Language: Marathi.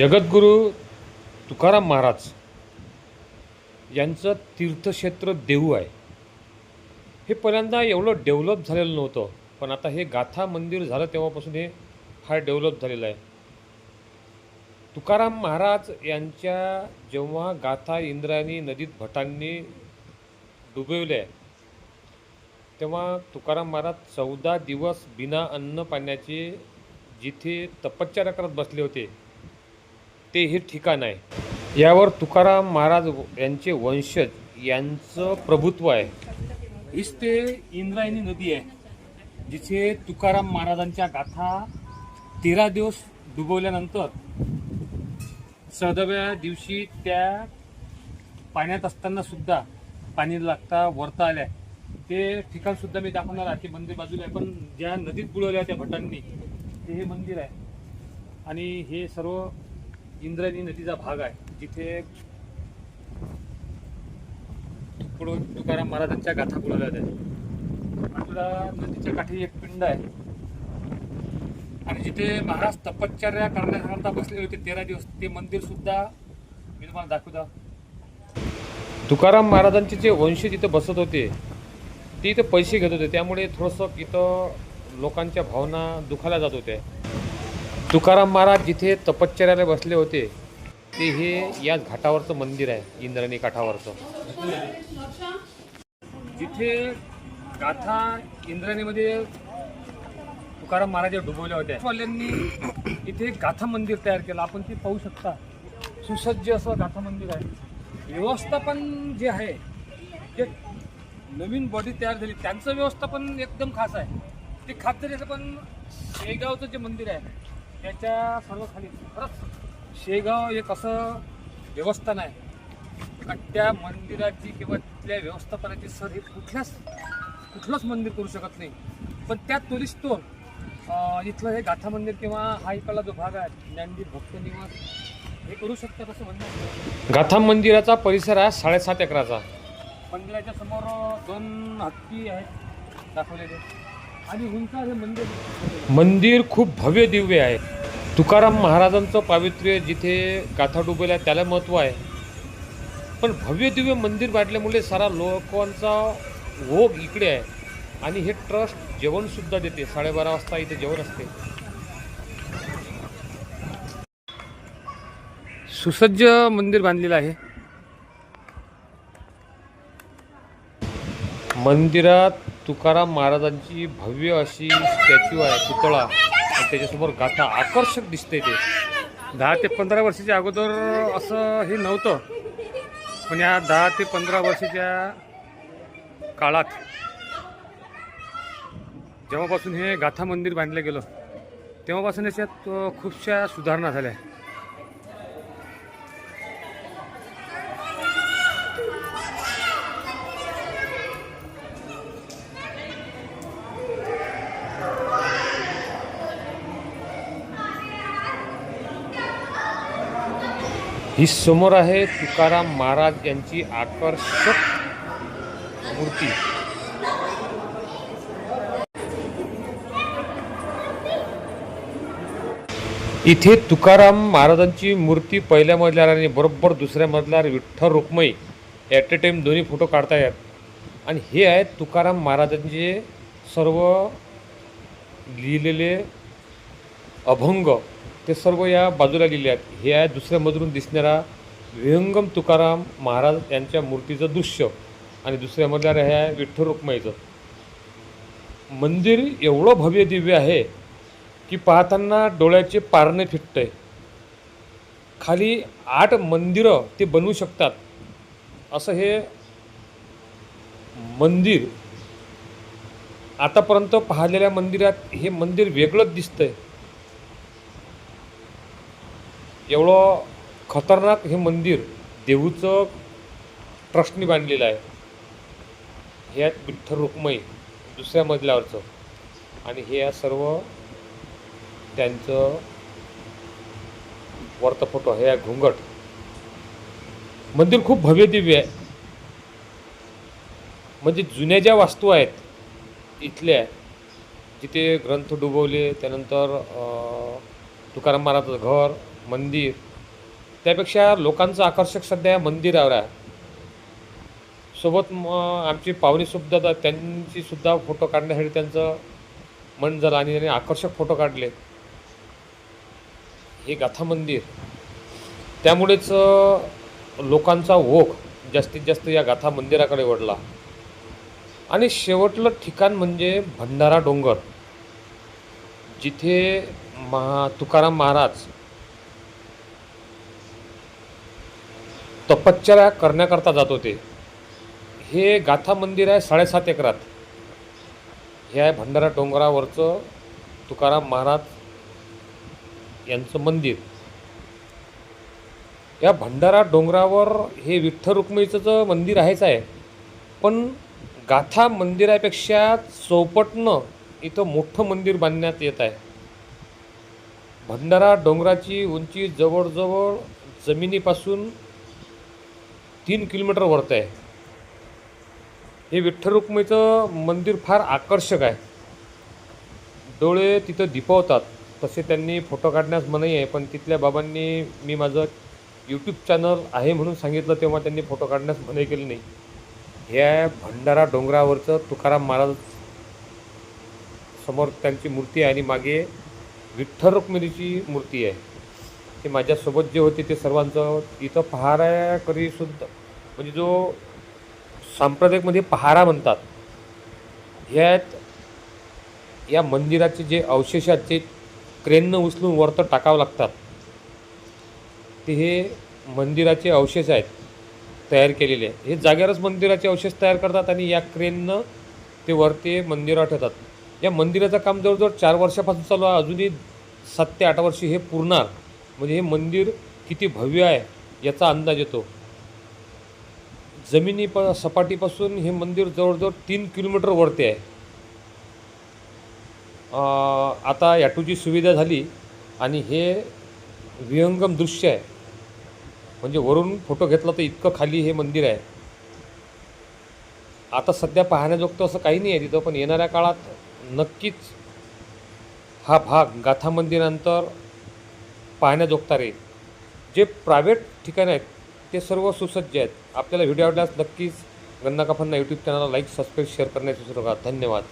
जगद्गुरू तुकाराम महाराज यांचं तीर्थक्षेत्र देऊ आहे. हे पहिल्यांदा एवढं डेव्हलप झालेलं नव्हतं पण आता हे गाथा मंदिर झालं तेव्हापासून हे फार डेव्हलप झालेलं आहे. तुकाराम महाराज यांच्या जेव्हा गाथा इंद्रायणी नदीत भटांनी डुबवल्या तेव्हा तुकाराम महाराज चौदा दिवस बिना अन्न पाण्याचे जिथे तपश्चर्या करत बसले होते ते हे ठिकाण आहे. यावर तुकाराम महाराज यांचे वंशज यांचं प्रभुत्व आहे. इस ते इंद्रायणी नदी आहे जिथे तुकाराम महाराजांच्या गाथा तेरा दिवस डुबवल्यानंतर चौदाव्या दिवशी त्या पाण्यात असताना सुद्धा पाणी लागता वरता आल्या. ते ठिकाण सुद्धा मी दाखवणार आहे ते मंदिर बाजूला आहे पण ज्या नदीत बुडवल्या त्या भटांनी ते हे मंदिर आहे. आणि हे सर्व इंद्रायणी नदीचा भाग आहे. जिथे पुढं तुकाराम महाराजांच्या गाथा बुडवल्या होत्या बाजूला नदीच्या काठी एक पिंड आहे. आणि जिथे महाराज तपश्चर्या करण्याकरता बसले होते तेरा दिवस ते मंदिर सुद्धा मी तुम्हाला दाखवता. तुकाराम महाराजांचे जे वंश जिथं बसत होते ते इथं पैसे घेत होते. त्यामुळे थोडंसं इथं लोकांच्या भावना दुखायला जात होत्या. तुकाराम महाराज जिथे तपश्चर्याला बसले होते ते हे याच घाटावरचं मंदिर आहे इंद्रायणी काठावरचं. जिथे गाथा इंद्राणीमध्ये तुकाराम महाराज डुबवल्या होत्या वाल्यांनी इथे एक गाथा मंदिर तयार केलं. आपण ते पाहू शकता. सुसज्ज असं गाथा मंदिर आहे. व्यवस्थापन जे आहे जे नवीन बॉडी तयार झाली. त्यांचं व्यवस्थापन एकदम खास आहे. ते खास जरी पण शेगावचं जे मंदिर आहे त्याच्या सर्व खाली. खरंच शेगाव एक असं देवस्थान आहे का त्या मंदिराची किंवा तिथल्या व्यवस्थापनाची सर हे कुठल्याच कुठलंच मंदिर करू शकत नाही. पण त्या तुरिस्तो अं, इथलं हे गाथा मंदिर किंवा हा इकडला जो भाग आहे ज्ञानदीप भक्त निवास हे करू शकतात असं म्हणणं गाथा मंदिराचा परिसर आहे साडेसात एकराचा. मंदिराच्या समोर दोन हत्ती आहेत दाखवलेले. मंदिर. मंदिर खूप भव्य दिव्य आहे. तुकाराम महाराजांचं पावित्र्य जिथे गाथा डुबेला आहे त्याला महत्त्व आहे. पण भव्य दिव्य मंदिर बांधल्यामुळे सारा लोकांचा ओघ इकडे आहे. आणि हे ट्रस्ट जेवणसुद्धा देते. साडेबारा वाजता इथे जेवण असते. सुसज्ज मंदिर बांधलेलं आहे. मंदिरात तुकाराम महाराजांची भव्य अशी स्टॅच्यू आहे पुतळा. आणि त्याच्यासमोर गाथा आकर्षक दिसते ते. दहा ते पंधरा वर्षाच्या अगोदर असं हे नव्हतं. पण या दहा ते पंधरा वर्षाच्या काळात जेव्हापासून हे गाथा मंदिर बांधलं गेलं तेव्हापासून याच्यात खूपशा सुधारणा झाल्या. ही समोर आहे तुकाराम महाराज यांची आकर्षक मूर्ती. इथे तुकाराम महाराजांची मूर्ती पहिल्या मजल्यावर आणि बरोबर दुसऱ्या मजल्यावर Vitthal Rukmai at a time दोन्ही फोटो काढता येतात आणि हे आहेत तुकाराम महाराजांचे सर्व लिहिलेले अभंग. ते सर्व या बाजूला लिहिले आहेत. हे आहे दुसऱ्यामधून दिसणारा विहंगम तुकाराम महाराज यांच्या मूर्तीचं दृश्य. आणि दुसऱ्यामधल्या हे आहे विठ्ठल रुक्माईचं. मंदिर एवढं भव्य दिव्य आहे की पाहताना डोळ्याचे पारणे फिटतंय. खाली आठ मंदिरं ते बनवू शकतात. असं हे मंदिर आतापर्यंत पाहिलेल्या मंदिरात हे मंदिर वेगळंच दिसतंय. एवढं खतरनाक हे मंदिर देहूचं ट्रस्टनी बांधलेलं आहे. हे आहेत विठ्ठल रुक्मई दुसऱ्या मजल्यावरचं आणि हे आहे सर्व त्यांचं वरचा फोटो हे आहे घुंगट. मंदिर खूप भव्य दिव्य आहे. म्हणजे जुन्या ज्या वास्तू आहेत इथल्या जिथे ग्रंथ डुबवले त्यानंतर तुकाराम महाराजाचं घर मंदिर. त्यापेक्षा लोकांचं आकर्षक सध्या मंदिरावर आहे. सोबत मग आमची पाहुणेसुद्धा तर त्यांचीसुद्धा फोटो काढण्यासाठी त्यांचं मन झालं आणि त्यांनी आकर्षक फोटो काढले. हे गाथा मंदिर. त्यामुळेच लोकांचा ओघ जास्तीत जास्त या गाथा मंदिराकडे वडला आणि शेवटलं ठिकाण म्हणजे भंडारा डोंगर. जिथे महा तुकाराम महाराज तपश्चर्या करण्याकरता जात होते. हे गाथा मंदिर आहे साडेसात एकरात. हे आहे भंडारा डोंगरावरचं तुकाराम महाराज यांचं मंदिर. या भंडारा डोंगरावर हे विठ्ठल रुक्मिणीचं मंदिर आहेच आहे. पण गाथा मंदिरापेक्षा चौपटनं इथं मोठं मंदिर बांधण्यात येत आहे. भंडारा डोंगराची उंची जवळजवळ जमिनीपासून तीन किलोमीटर वरत आहे. हे विठ्ठल रुक्मिणीचं मंदिर फार आकर्षक आहे. डोळे तिथं दिपवतात. तसे त्यांनी फोटो काढण्यास मनाई आहे पण तिथल्या बाबांनी मी माझं यूट्यूब चॅनल आहे म्हणून सांगितलं तेव्हा त्यांनी फोटो काढण्यास मनाई केली नाही. हे आहे भंडारा डोंगरावरचं तुकाराम महाराज समोर त्यांची मूर्ती आहे आणि मागे विठ्ठल रुक्मिणीची मूर्ती आहे. ते माझ्यासोबत जे होते ते सर्वांचं इथं पहाऱ्याकरी सुद्धा म्हणजे जो सांप्रदायिकमध्ये पहारा म्हणतात ह्यात या मंदिराचे जे अवशेष आहेत ते क्रेननं उचलून वरतं टाकावं लागतात ते हे मंदिराचे अवशेष आहेत तयार केलेले. हे जाग्यावरच मंदिराचे अवशेष तयार करतात आणि या क्रेननं ते वरती मंदिरावर ठेवतात. या मंदिराचं काम जवळजवळ चार वर्षापासून चालू आहे अजूनही सात ते आठ वर्षी हे पुरणार म्हणजे हे मंदिर किती भव्य आहे याचा अंदाज येतो. जमिनी प सपाटीपासून हे मंदिर जवळजवळ तीन किलोमीटर वरती आहे. आता ॲटोची सुविधा झाली आणि हे विहंगम दृश्य आहे. म्हणजे वरून फोटो घेतला तर इतकं खाली हे मंदिर आहे. आता सध्या पाहण्याजोगतं असं काही नाही आहे तिथं पण येणाऱ्या काळात नक्कीच हा भाग गाथा मंदिरानंतर पाहण्याजोगता राहील जे प्रायव्हेट ठिकाणं आहेत ते सर्व सुसज्ज आहेत. आपल्याला व्हिडिओ आवडल्यास नक्कीच गन्ना काफांना यूट्यूब चॅनलला लाईक सबस्क्राईब शेअर करण्यास विसरू नका धन्यवाद.